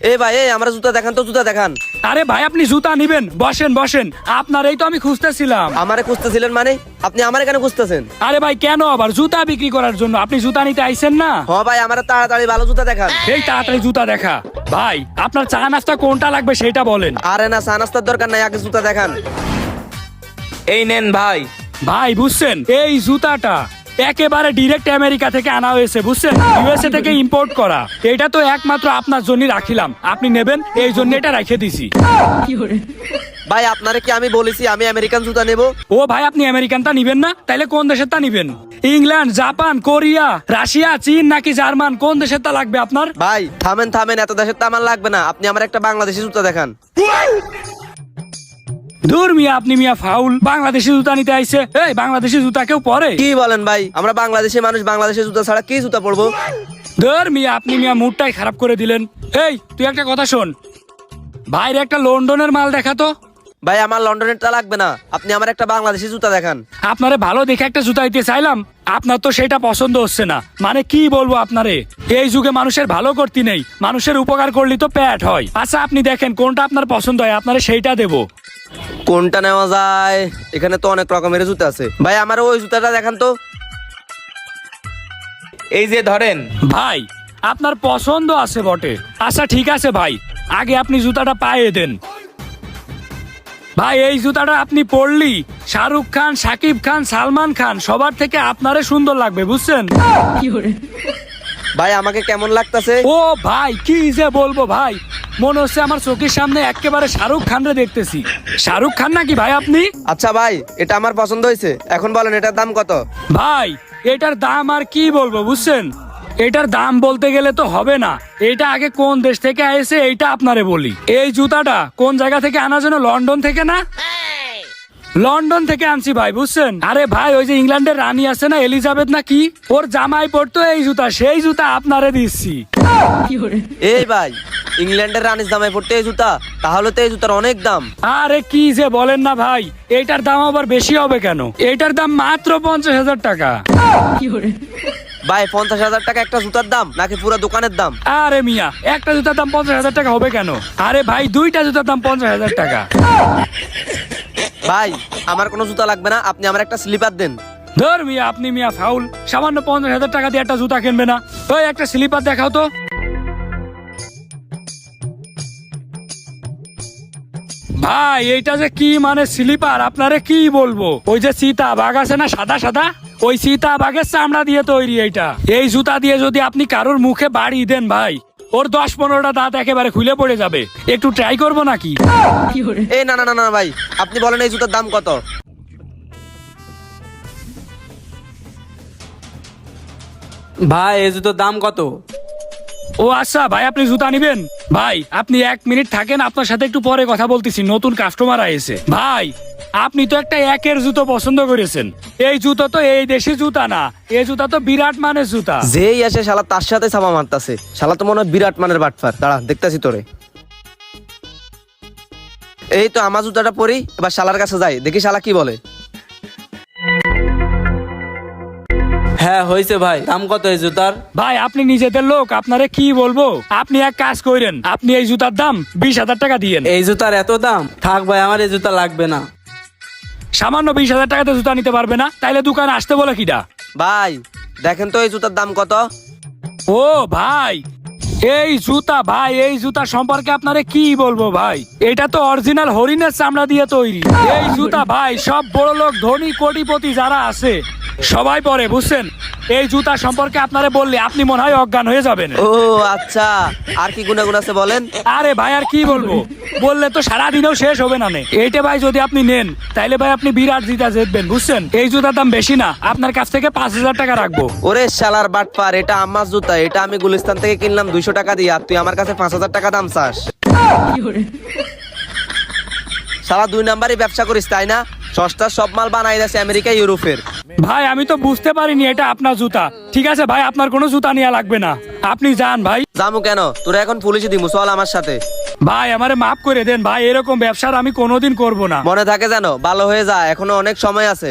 এই ভাই এই আমরা জুতা দেখান তো জুতা দেখান। আরে ভাই আপনি জুতা নিবেন। বসেন বসেন। আপনার এই তো আমি খুঁজতেছিলাম। আমারে খুঁজতেছিলেন মানে? আপনি আমারে কেন খুঁজতেছেন? আরে ভাই কেন আবার? জুতা বিক্রি করার জন্য। আপনি জুতা নিতে আইছেন না? হ ভাই আমার তাড়াতাড়ি ভালো জুতা দেখান। এই তাড়াতাড়ি জুতা দেখা। ভাই আপনার চা নাস্তা কোনটা লাগবে সেটা বলেন। আরে না চা নাস্তার দরকার নাই আগে জুতা দেখান। এই নেন ভাই। ভাই বুঝছেন? এই জুতাটা। একেবারে ডিরেক্ট আমেরিকা থেকে আনা হয়েছে বুঝছেন? ইউএসএ থেকে ইম্পোর্ট করা। এটা তো একমাত্র আপনার জন্য রাখিলাম। আপনি নেবেন এই জন্য এটা রেখে দিছি। ভাই আপনারে কি আমি বলেছি আমি আমেরিকান জুতা নেব? ও ভাই আপনি আমেরিকানটা নিবেন না তাইলে কোন দেশের তা নিবেন? ইংল্যান্ড জাপান কোরিয়া রাশিয়া চীন নাকি জার্মান কোন দেশের তা লাগবে আপনার? ভাই থামেন থামেন এত দেশের তো আমার লাগবে না। আপনি আমার একটা বাংলাদেশি জুতা দেখান। দূর মিয়া আপনি মিয়া ফাউল। বাংলাদেশি জুতা নিতে আইছে। এই বাংলাদেশি জুতা কেউ পরে? কি বলেন ভাই? আমরা বাংলাদেশি মানুষ বাংলাদেশি জুতা ছাড়া কি জুতা পরবো? ধর মিয়া আপনি মিয়া মুডটাই খারাপ করে দিলেন। এই তুই একটা কথা শোন। বাইরে একটা লন্ডনের মাল দেখাতো ভাই আমার লন্ডনেরটা লাগবে না। আপনি আমার একটা বাংলাদেশি জুতা দেখান। আপনারে ভালো দেখে একটা জুতা দিতে চাইলাম। আপনার তো সেটা পছন্দ হচ্ছে না। মানে কি বলব আপনারে? এই যুগে মানুষের ভালো করতে নেই। মানুষের উপকার করলে তো প্যাট হয়। আচ্ছা আপনি দেখেন কোনটা আপনার পছন্দ হয়। আপনারে সেইটা দেবো। কোনটা নেওয়া যায়? এখানে তো অনেক রকমের জুতা আছে। ভাই আমার ওই জুতাটা দেখান তো। এই যে ধরেন। ভাই আপনার পছন্দ আছে বটে। আচ্ছা ঠিক আছে ভাই। আগে আপনি জুতাটা পায়ে দেন। ভাই এই জুতাটা আপনি পরলি শাহরুখ খান সাকিব খান সালমান খান সবার থেকে আপনারে সুন্দর লাগবে বুঝছেন? ভাই আমাকে কেমন লাগতাছে? ও ভাই কি যে বলব ভাই? মনে হচ্ছে আমার চোখের সামনে একেবারে শাহরুখ খানরে দেখতেছি। শাহরুখ খান নাকি ভাই আপনি? আচ্ছা ভাই এটা আমার পছন্দ হয়েছে। এখন বলেন এটার দাম কত? ভাই এটার দাম আর কি বলব বুঝছেন? এটার দাম বলতে গেলে তো হবে না। এটা আগে কোন দেশ থেকে এসে এইটা আপনারে বলি। এই জুতাটা কোন জায়গা থেকে আনা যেন লন্ডন থেকে না? লন্ডন থেকে আনছি ভাই বুঝছেন? আরে ভাই ওই যে ইংল্যান্ডের রানী আছে না এলিজাবেথ না কি? ওর জামাই পড়তো এই জুতা সেই জুতা আপনারে দিচ্ছি। এই ভাই ইংল্যান্ডের রানিস দামে পড়তে এই জুতা তাহলে তো এই জুতার অনেক দাম। আরে কি যে বলেন না ভাই এটার দাম আবার বেশি হবে কেন? এটার দাম মাত্র পঞ্চাশ হাজার টাকা। ভাই পঞ্চাশ হাজার টাকা একটা জুতার দাম নাকি পুরো দোকানের দাম? আরে মিয়া একটা জুতার দাম পঞ্চাশ হাজার টাকা হবে কেন? আরে ভাই দুইটা জুতার দাম পঞ্চাশ হাজার টাকা। ভাই আমার কোনো জুতা লাগবে না আপনি আমার একটা স্লিপার দেন। ধর মিয়া আপনি মিয়া ফাউল সামান্য পঞ্চাশ হাজার টাকা দিয়ে একটা জুতা কিনবে না। ওই একটা স্লিপার দেখাও তো। ভাই এইটা যে কি মানে স্লিপার আপনারে কি বলব? ওই যে সীতা বাঘ আছে না সাদা সাদা? ওই সীতা বাঘের চামড়া দিয়ে তৈরি এইটা। এই জুতা দিয়ে যদি আপনি কারোর মুখে বাড়ি দেন ভাই ওর দশ পনেরোটা দাঁত একেবারে খুলে পড়ে যাবে। একটু ট্রাই করব নাকি? এই না না না না ভাই আপনি বলেন এই জুতার দাম কত? ভাই এই জুতোর দাম কত? ও আচ্ছা ভাই, আপনি জুতা নিবেন? ভাই, আপনি এক মিনিট থাকেন, আপনার সাথে একটু পরে কথা বলতেছি, নতুন কাস্টমার আইছে। ভাই, আপনি তো একটা একের জুতো পছন্দ করেছেন। এই জুতো তো এই দেশি জুতা না, এই জুতা তো বিরাট মানের জুতা। যেই আসে, শালা তার সাথে ছাপা মারতাছে। শালা তো মনে হয় বিরাট মানের বাটফার। দাঁড়া, দেখতাছি তোরে। এই তো আমার জুতাটা পরি, এবার শালার কাছে যাই, দেখি শালা কি বলে। হ্যাঁ হয়েছে ভাই। দাম কত এই জুতার? ভাই আপনি নিজেদের লোক আপনারে কি বলব? আপনি এক কাজ করেন আপনি এই জুতার দাম বিশ হাজার টাকা দিয়েন। এই জুতার এত দাম? থাক ভাই আমার এই জুতা লাগবে না। সামান্য বিশ হাজার টাকাতে জুতা নিতে পারবে না তাইলে দোকানে আসতে বলে কিটা ভাই দেখেন তো এই জুতার দাম কত? ও ভাই এই জুতা ভাই, এই জুতা সম্পর্কে আপনারে কি বলব ভাই? এটা তো অরিজিনাল হরিণের চামড়া দিয়ে তৈরি। এই জুতা ভাই, সব বড় লোক ধনী কোটিপতি যারা আছে, সবাই পরে, বুঝছেন? এই জুতা সম্পর্কে আপনারে বললে আপনি মনে হয় অজ্ঞান হয়ে যাবেন। ও আচ্ছা। আর কি গুণাগুণ আছে বলেন? আরে ভাই আর কি বলব? বললে তো সারা দিনেও শেষ হবে না নে। এইটা ভাই যদি আপনি নেন তাইলে ভাই আপনি বিরাট জিতা জিতবেন বুঝছেন? এই জুতার দাম বেশি না। আপনার কাছ থেকে পাঁচ হাজার টাকা রাখব। ওরে শালার বাটপার এটা আমার জুতা। এটা আমি গুলিস্তান থেকে কিনলাম দুইশো টাকা দিয়ে আর তুই আমার কাছে পাঁচ হাজার টাকা দাম চাস। শালা দুই নাম্বারই ব্যবসা করিস তাই না? সস্তার সব মাল বানাই দিয়েছে আমেরিকা ইউরোপের। ভাই আমি তো বুঝতে পারিনি এটা আপনার জুতা। ঠিক আছে ভাই আপনার কোনো জুতা নেওয়া লাগবে না। আপনি যান ভাই। জামু কেন? তোরা এখন পুলিশে দিমু চল আমার সাথে। ভাই আমারে মাফ করে দেন ভাই এরকম ব্যবসার আমি কোনোদিন করব না। মনে থাকে জানো ভালো হয়ে যা এখনও অনেক সময় আছে।